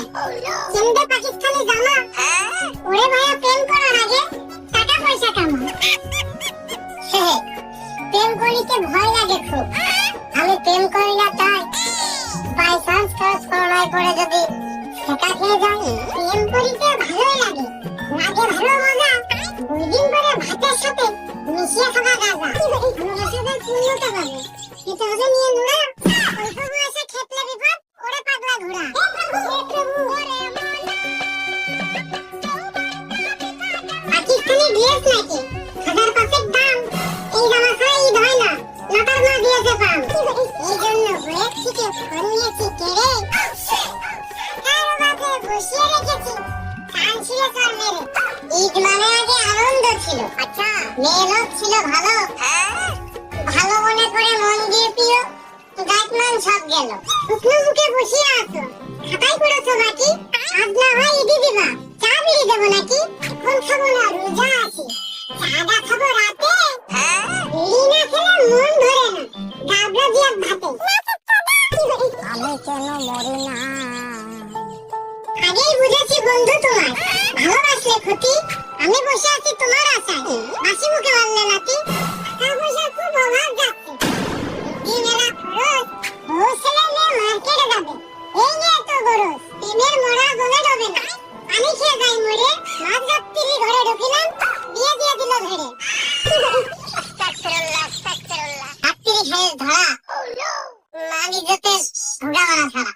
আছে কিনবে পাকিস্তানি জামা, ওরে ভাইয়া প্রেম করার আগে টাকা পয়সা কামা প্রেম করিতে ভয় লাগে খুব। আমি প্রেম করি না তাই। বাই চান্স কাজ করোনায় পড়ে যদি সেটা খেয়ে যাই, প্রেম করিতে ভালোই লাগে। লাগে ভালো মজা। দুই দিন পরে ভাতের সাথে মিশিয়ে খাওয়া গাজা। এটা হবে নিয়ে নুরা নাকি? ছাড়া ঈদ হয় ঈদ আচ্ছা বাকি আজ না হয় ইদি দিবা। চা বিড়ি দেবো নাকি? এখন খাব না, রোজা। বন্ধু তোমার। ভালোবাসলে ক্ষতি আমি বসে আছি তোমার আশায়। বাসি মুখে মারলে নাতি টাকা পয়সার খুব অভাব যাচ্ছে দিনেরা খরচ হোলসেলে নিয়ে মার্কেটে যাবে। এই নিয়ে তো গরজ প্রেমের মরা গলে ডবে না। আমি খেয়ে যাই মরে মাঝ রাত্রি ঘরে ঢুকিলাম বিয়ে দিয়ে দিল ধরে আস্তাগফিরুল্লাহ, আস্তাগফিরুল্লাহ। রাত্রি খেয়ে ধরা। মানি যেতে ভোগা মারা ছাড়া।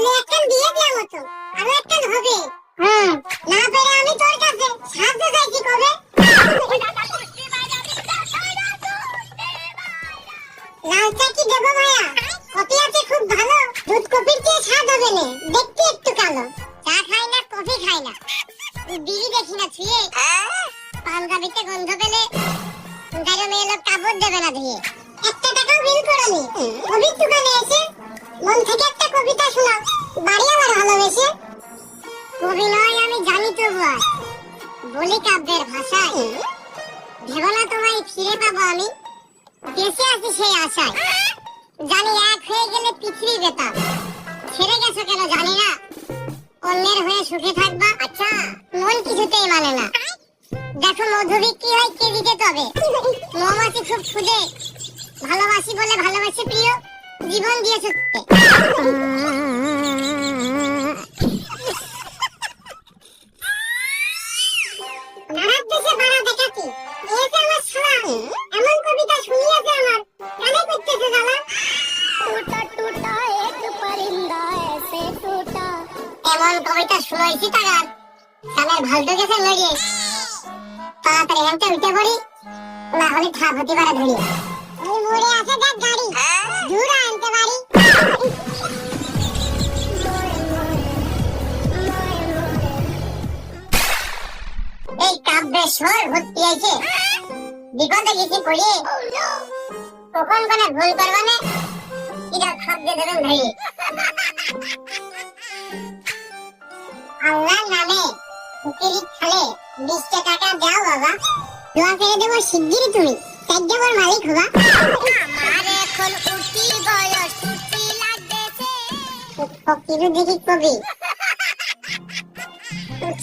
ছেলে একখান বিয়ে দেওয়া মতো। আরও একখান হবে? হুম না পেরে আমি তোর কাছে সাহায্য চাইছি কবে? লাল কি দেবো মায়া? কফি আছে খুব ভালো। দুধ কফির চেয়ে স্বাদ হবে না। দেখতে একটু কালো। চা খাই না কফি খাই না। বিড়ি দেখি না ছুঁয়ে। পান গাবিতে গন্ধ পেলে গাড়ি মেয়ে লোক কাপড় দেবে না ধুয়ে। একটা টাকাও বিল করনি কবির দোকানে এসে মন থেকে একটা কবিতা শোনাও। বাড়ি আমার ভালোবেসে? কবি নয় আমি জানি তবু আর। বলি কাব্যের ভাষায় ভেবো না তোমায় ফিরে পাবো আমি। বেঁচে আছি সেই আশায়। জানি এক হয়ে গেলে পৃথিবী বেতার ছেড়ে গেছো কেন জানি না? অন্যের হয়ে সুখে থাকবা। আচ্ছা। মন কিছুতেই মানে না। দেখো মধু বিক্রি হয় কেজিতে তবে। মৌমাছি খুব খুদে ভালোবাসি বলে ভালোবাসি প্রিয়। জীবন দিয়েছে কবিতা শুনাইছি তাগার কানের ভালটো গেছে লগে। তাড়াতাড়ি হেমতে উঠে পড়ি, না হলে ঠাপ হতে পারে ধরি। ওই মোড়ে আছে দেখ গাড়ি, দূর আনতে পারি। এই কাব্যের স্বর ভর্তি আছে বিপদে গেছি পড়িয়ে কখন কোনে ভুল করবানে এটা খাদ্য দেবেন ধরি। আল্লাহর নামে হুকিরি খালে বিশটা টাকা দাও বাবা। দোয়া করে দেবো শিগগিরই তুমি। চার দেবর মালিক হবা। আমার এখন উঠি বয়স উঠি লাগতেছে। ফকিরু দেখি কবি।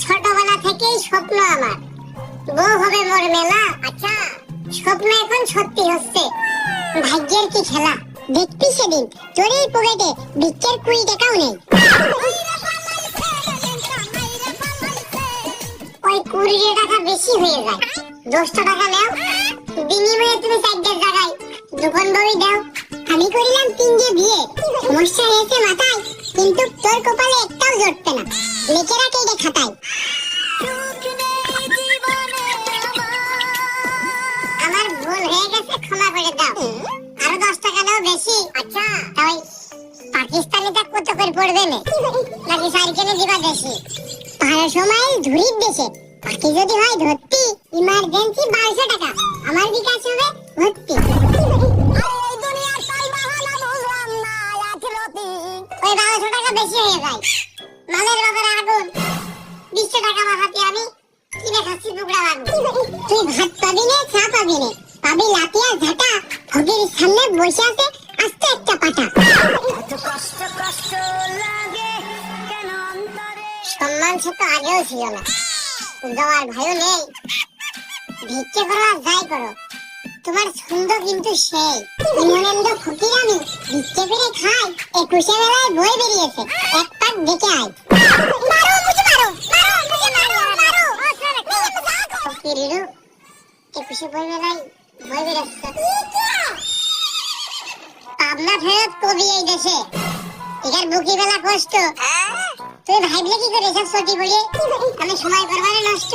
ছোটবেলা থেকেই স্বপ্ন আমার। বউ হবে মোর মেলা। আচ্ছা। স্বপ্ন এখন সত্যি হচ্ছে। ভাগ্যের কি খেলা? দেখবি সেদিন। তোর এই পকেটে বিচ্ছের কুড়ি টাকাও নেই। ওই কুড়ি টাকা বেশি হয়ে যায়। দশটা টাকা নাও। বিনিময়ে তুমি চারটের জায়গায় দোকান বই দাও। আমি করিলাম তিনটে বিয়ে। সমস্যা হয়েছে মাথায় কিন্তু তোর কপালে একটাও জড়তে না। লিখে রাখে এটা খাতায়। আমার ভুল হয়ে গেছে ক্ষমা করে দাও। আরও দশ টাকা দাও বেশি। আচ্ছা। তাই পাকিস্তানিটা কত করে পড়বে না? নাকি সাইকেলে দিবা দেশি বারোশো মাইল ধুরির দেশে। বাকি যদি হয় ধরতি ইমার্জেন্সি বারোশো টাকা। আমার বিকাশ হবে ভর্তি। সামনে বসে আছে, আস্তে একটা পাটা। সম্মান সে তো আগেও ছিল না। যাওয়ার ভয়ও নেই। ভিক্ষে করো আর যাই করো। তোমার ছন্দ কিন্তু সেই। নিমনেন্দ ফকির আমি ভিক্ষে করে খাই একুশে বেলায় বই বেরিয়েছে। এক পাক দেখে আয়। পাবনা ফেরত কবি এই দেশে। এটার বুকি বেলা কষ্ট। তুই ভাবলে কি করে এসব সটি বলে? আমি সময় করবারে নষ্ট।